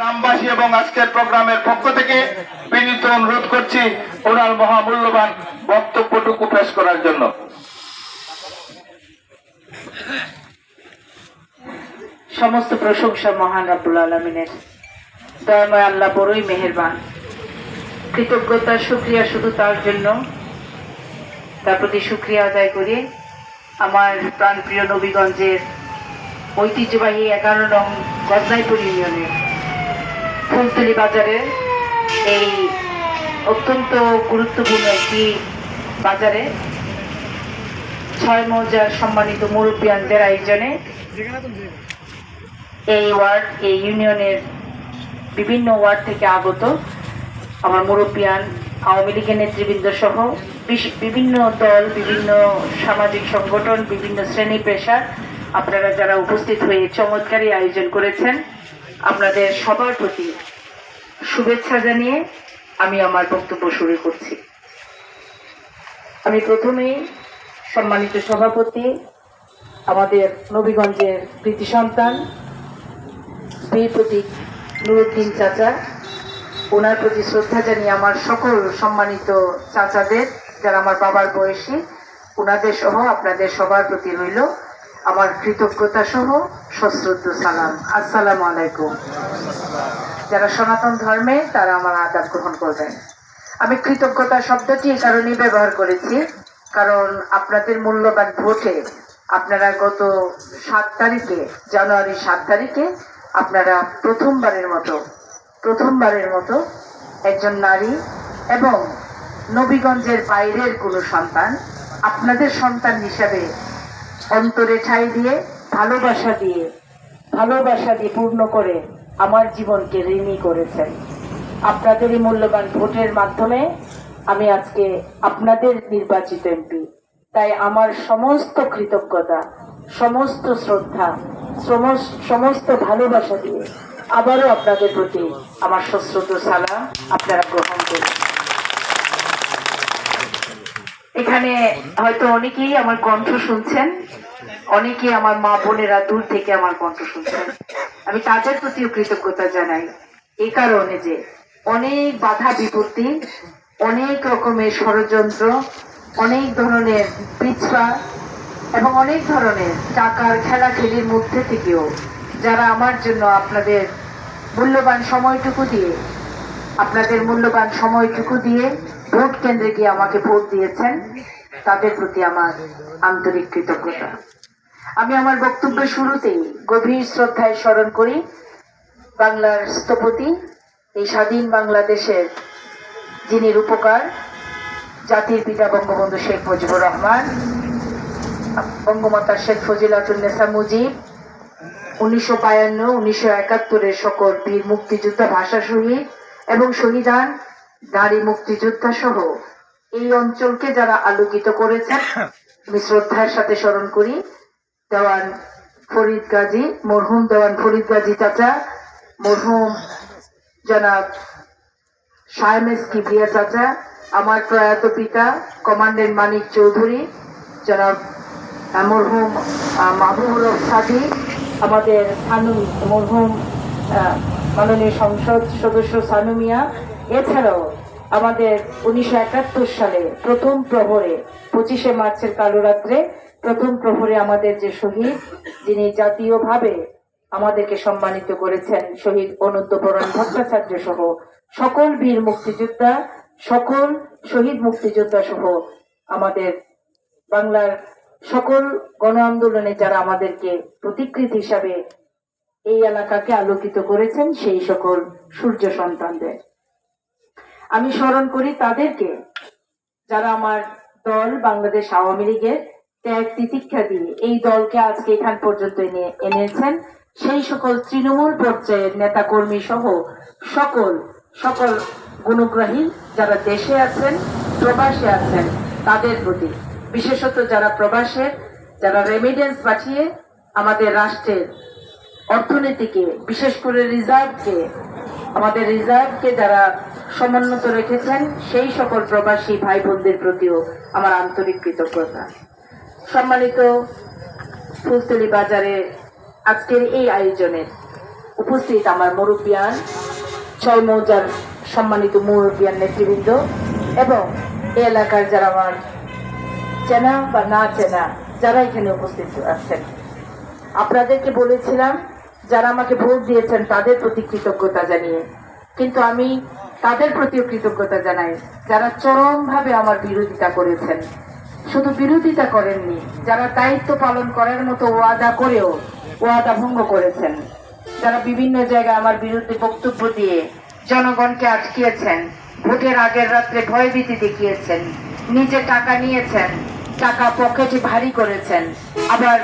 গ্রামবাসী এবং আজকের প্রোগ্রামের পক্ষ থেকে বিনীত অনুরোধ করছি ওনার মহামূল্যবান বক্তব্যটুকু পেশ করার জন্য। সমস্ত প্রশংসা মহান রাব্বুল আলমিনের। দয়াময় আল্লাহ বড়ই মেহেরবান। কৃতজ্ঞতা সুক্রিয়া শুধু তার জন্য। তার প্রতি সুক্রিয়া আদায় করে আমার প্রাণপ্রিয় নবীগঞ্জের ঐতিহ্যবাহী এগারো নং গজনাইপুর ইউনিয়নের ফুলতলি বাজারের এই অত্যন্ত গুরুত্বপূর্ণ একটি বাজারে ছয় মৌজার সম্মানিত মুরব্বিয়ানদের আয়োজনে এই ওয়ার্ড, এই ইউনিয়নের বিভিন্ন ওয়ার্ড থেকে আগত আমার মুরব্বিয়ান আওয়ামী লীগের নেতৃবৃন্দ সহ বিভিন্ন দল, বিভিন্ন সামাজিক সংগঠন, বিভিন্ন শ্রেণি পেশার আপনারা যারা উপস্থিত হয়ে চমৎকারী আয়োজন করেছেন আপনাদের সবার প্রতি শুভেচ্ছা জানিয়ে আমি আমার বক্তব্য শুরু করছি। আমি প্রথমেই সম্মানিত সভাপতি, আমাদের নবীগঞ্জের কৃতি সন্তান বীর প্রতীক নুরুদ্দিন চাচা, ওনার প্রতি শ্রদ্ধা জানিয়ে আমার সকল সম্মানিত চাচাদের, যারা আমার বাবার বয়সী ওনাদের সহ আপনাদের সবার প্রতি রইল। আমার কৃতজ্ঞতা সহ সশ্রদ্ধ সালাম। আসসালামু আলাইকুম। যারা সনাতন ধর্মে, তারা আমার আদাব গ্রহণ করবেন। আমি কৃতজ্ঞতা শব্দটি এই কারণেই ব্যবহার করেছি, কারণ আপনাদের মূল্যবান ভোটে আপনারা গত সাত তারিখে জানুয়ারি সাত তারিখে আপনারা প্রথমবারের মতো প্রথমবারের মতো একজন নারী এবং নবীগঞ্জের বাইরের কোনো সন্তান আপনাদের সন্তান হিসাবে অন্তরে ঠাই দিয়ে, ভালোবাসা দিয়ে ভালোবাসা দিয়ে পূর্ণ করে আমার জীবনকে ঋণী করেছেন। আপনাদেরই মূল্যবান ভোটের মাধ্যমে আমি আজকে আপনাদের নির্বাচিত এমপি। তাই আমার সমস্ত কৃতজ্ঞতা, সমস্ত শ্রদ্ধা সমস্ত ভালোবাসা দিয়ে আবারও আপনাদের প্রতি আমার সশ্রদ্ধ সালাম আপনারা গ্রহণ করুন। এখানে হয়তো অনেকেই আমার কণ্ঠ শুনছেন অনেকে আমার মা বোনেরা দূর থেকে আমার কণ্ঠ শুনছেন। আমি তাদের প্রতিও কৃতজ্ঞতা জানাই। এই কারণে যে অনেক বাধা বিপত্তি, অনেক রকমের ষড়যন্ত্র, অনেক ধরনের পিছপা এবং অনেক ধরনের টাকার খেলাখেলির মধ্যে থেকেও যারা আমার জন্য আপনাদের মূল্যবান সময়টুকু দিয়ে আপনাদের মূল্যবান সময়টুকু দিয়ে ভোট কেন্দ্রে গিয়ে আমাকে ভোট দিয়েছেন, তাদের প্রতি আমার আন্তরিক কৃতজ্ঞতা। আমি আমার বক্তব্য শুরুতেই গভীর শ্রদ্ধায় স্মরণ করি, বাংলার স্থপতি, এই স্বাধীন বাংলাদেশের যিনি রূপকার, জাতির পিতা বঙ্গবন্ধু শেখ মুজিবুর রহমান বঙ্গমাতা শেখ ফজিলাতুন্নেসা মুজিব, উনিশশো বায়ান্ন, উনিশশো একাত্তরের সকল বীর মুক্তিযোদ্ধা ভাষা শহীদ এবং শহীদান নারী মুক্তিযোদ্ধা সহ এই অঞ্চলকে যারা আলোকিত করেছেন আমি শ্রদ্ধার সাথে স্মরণ করি দেওয়ান ফরিদ গাজী মরহুম দেওয়ান ফরিদ গাজী চাচা মরহুম জনাব শাহমেস কিবরিয়া চাচা আমার প্রয়াত পিতা কমান্ডেন্ট মানিক চৌধুরী জনাব মরহুম মাহবুবুল সাদি আমাদের সানু মরহুম মাননীয় সংসদ সদস্য সানু মিয়া। এছাড়াও আমাদের উনিশশো একাত্তর সালে প্রথম প্রহরে, পঁচিশে মার্চের কালো রাত্রে, প্রথম প্রহরে আমাদের যে শহীদ, যিনি জাতীয়ভাবে আমাদেরকে সম্মানিত করেছেন, শহীদ অনুদ্যবরণ ভট্টাচার্য সহ সকল বীর মুক্তিযোদ্ধা, সকল শহীদ মুক্তিযোদ্ধা সহ আমাদের বাংলার সকল গণ আন্দোলনে যারা আমাদেরকে প্রতিকৃতি হিসাবে এই এলাকাকে আলোকিত করেছেন সেই সকল সূর্য সন্তানদের। আমি স্মরণ করি তাদেরকে যারা আমার দল বাংলাদেশ আওয়ামী লীগের ত্যাগ তিতিক্ষা দিয়ে এই দলকে আজকে এখান পর্যন্ত এনে এনেছেন। সেই সকল তৃণমূল পর্যায়ের নেতা কর্মী সহ সকল সকল গুণগ্রাহী যারা দেশে আছেন, প্রবাসে আছেন, তাদের প্রতি, বিশেষত যারা প্রবাসের যারা রেমিডেন্স পাঠিয়ে আমাদের রাষ্ট্রের অর্থনীতিকে, বিশেষ করে রিজার্ভকে, আমাদের রিজার্ভকে যারা সমুন্নত রেখেছেন, সেই সকল প্রবাসী ভাই বোনদের প্রতিও আমার আন্তরিক কৃতজ্ঞতা। সম্মানিত ফুলতলি বাজারে আজকের এই আয়োজনের উপস্থিত আমার মুরব্বিয়ান, ছয় মৌজার সম্মানিত মুরব্বিয়ান নেতৃবৃন্দ এবং এই এলাকার যারা আমার চেনা বা না চেনা, যারা এখানে উপস্থিত আছেন। আপনাদেরকে বলেছিলাম যারা আমাকে ভোট দিয়েছেন, তাদের প্রতি কৃতজ্ঞতা জানিয়ে। কিন্তু আমি তাদের প্রতিও কৃতজ্ঞতা জানাই, যারা চরমভাবে আমার বিরোধিতা করেছেন। শুধু বিরোধিতা করেননি, যারা দায়িত্ব পালন করার মতো ওয়াদা করেও ওয়াদা ভঙ্গ করেছেন। যারা বিভিন্ন জায়গায় আমার বিরুদ্ধে বক্তব্য দিয়ে জনগণকে আটকিয়েছেন, ভোটের আগের রাত্রে ভয়ভীতি দেখিয়েছেন, নিজে টাকা নিয়েছেন, টাকা পকেটে ভারী করেছেন, আবার